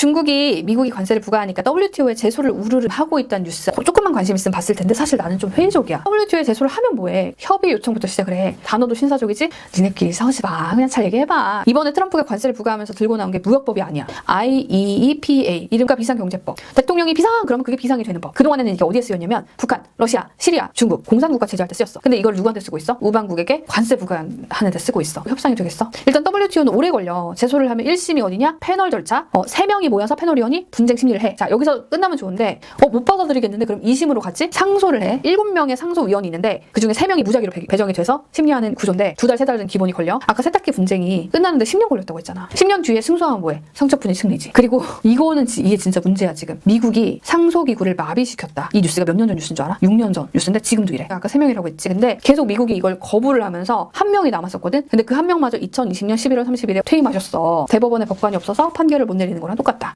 중국이 미국이 관세를 부과하니까 WTO에 제소를 우르르 하고 있다는 뉴스 조금만 관심 있으면 봤을 텐데 사실 나는 좀 회의적이야. WTO에 제소를 하면 뭐해? 협의 요청부터 시작을 해. 단어도 신사적이지? 니네끼리 싸우지 마. 그냥 잘 얘기해봐. 이번에 트럼프가 관세를 부과하면서 들고 나온 게 무역법이 아니야. IEEPA 이름과 비상경제법. 대통령이 비상 그러면 그게 비상이 되는 법. 그동안에는 이게 어디에 쓰였냐면 북한, 러시아, 시리아, 중국 공산국가 제재할 때 쓰였어. 근데 이걸 누구한테 쓰고 있어? 우방국에게 관세 부과하는 데 쓰고 있어. 협상이 되겠어? 일단 WTO는 오래 걸려. 제소를 하면 1심이 어디냐? 패널 절차. 어, 3명이 모여서 패널위원이 분쟁 심리를 해. 자, 여기서 끝나면 좋은데 어, 못 받아들이겠는데 그럼 2심으로 같이 상소를 해. 7명의 상소위원이 있는데 그중에 3명이 무작위로 배- 배정이 돼서 심리하는 구조인데 두 달, 세 달은 기본이 걸려. 아까 세탁기 분쟁이 끝났는데 10년 걸렸다고 했잖아. 10년 뒤에 승소하면 뭐해? 성적분이 승리지. 그리고 이거는 지- 이게 진짜 문제야 지금. 미국이 상소기구를 마비시켰다. 이 뉴스가 몇 년 전 뉴스인 줄 알아? 6년 전 뉴스인데 지금도 이래. 아까 3명이라고 했지. 근데 계속 미국이 이걸 거부를 하면서 한 명이 남았었거든. 근데 그 한 명마저 2020년 11월 30일에 퇴임하셨어. 대법원에 법관이 없어서 판결을 못 내리는 거랑 똑같아.